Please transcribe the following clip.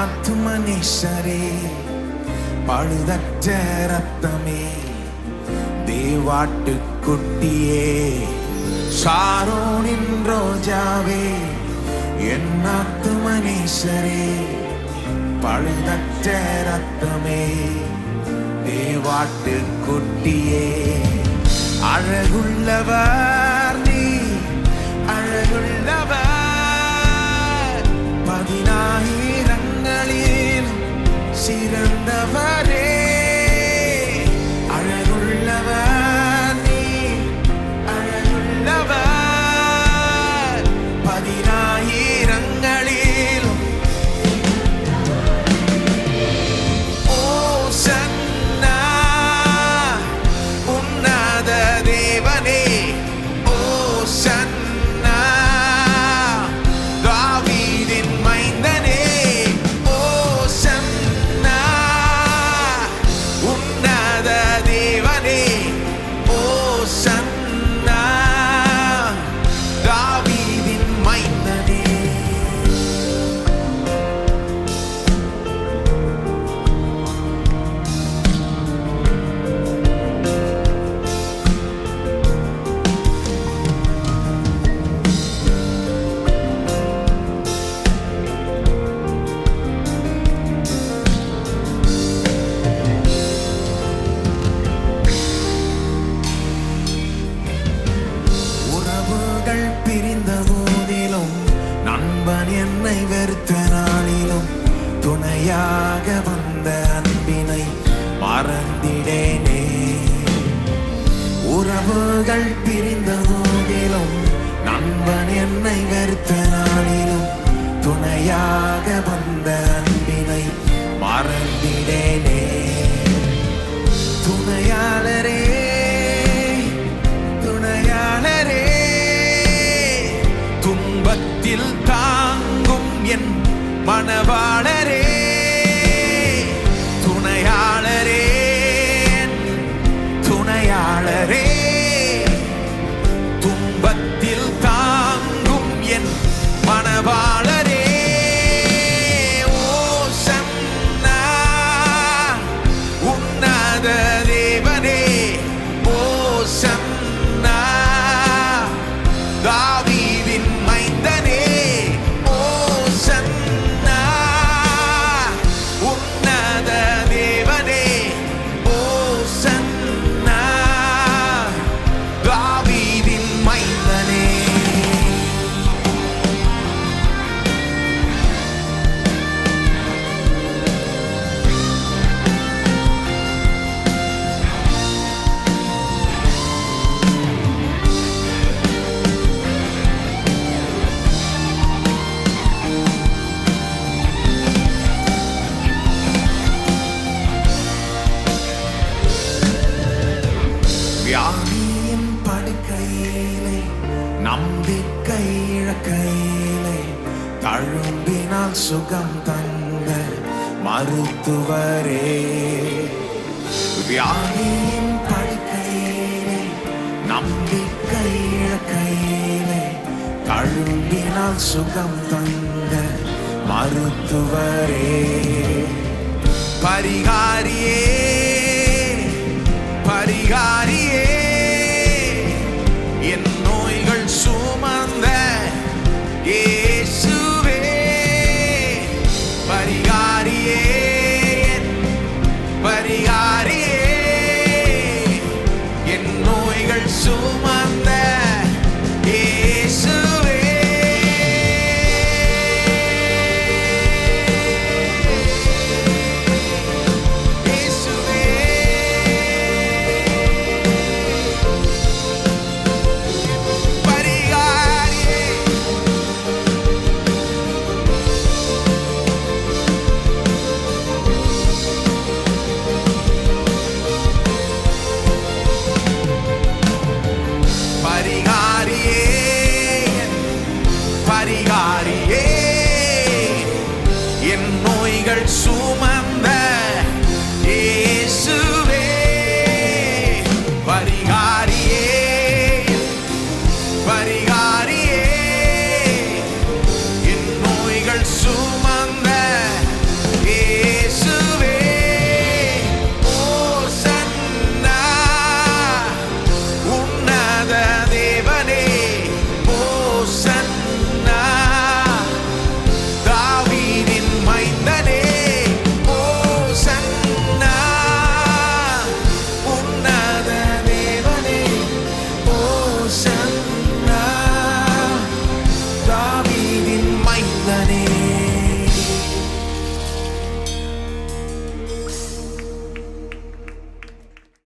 ஆத்துமனீஸ்வரே பழுதற்ற ரத்தமே தேவாட்டு குட்டியே சாரோனின் ரோஜாவே என் ஆத்துமனீஸ்வரே பழுதற்ற ரத்தமே தேவாட்டு குட்டியே அழகுள்ளவர் நீ அழகுள்ள துணையாக வந்த அன்பினை மறந்திடேனே. உறவுகள் பிரிந்த போதிலும் நண்பன் என்னை வெறுத்த நாளிலும் துணையாக வந்த துணையாளரே தழும்பினால் சுகம் தந்த மருத்துவரே. வியாதியின் படுக்கையிலே நம்பிக்கை இழக்கையிலே தழும்பினால் சுகம் தந்த மருத்துவரே. பரிகாரியே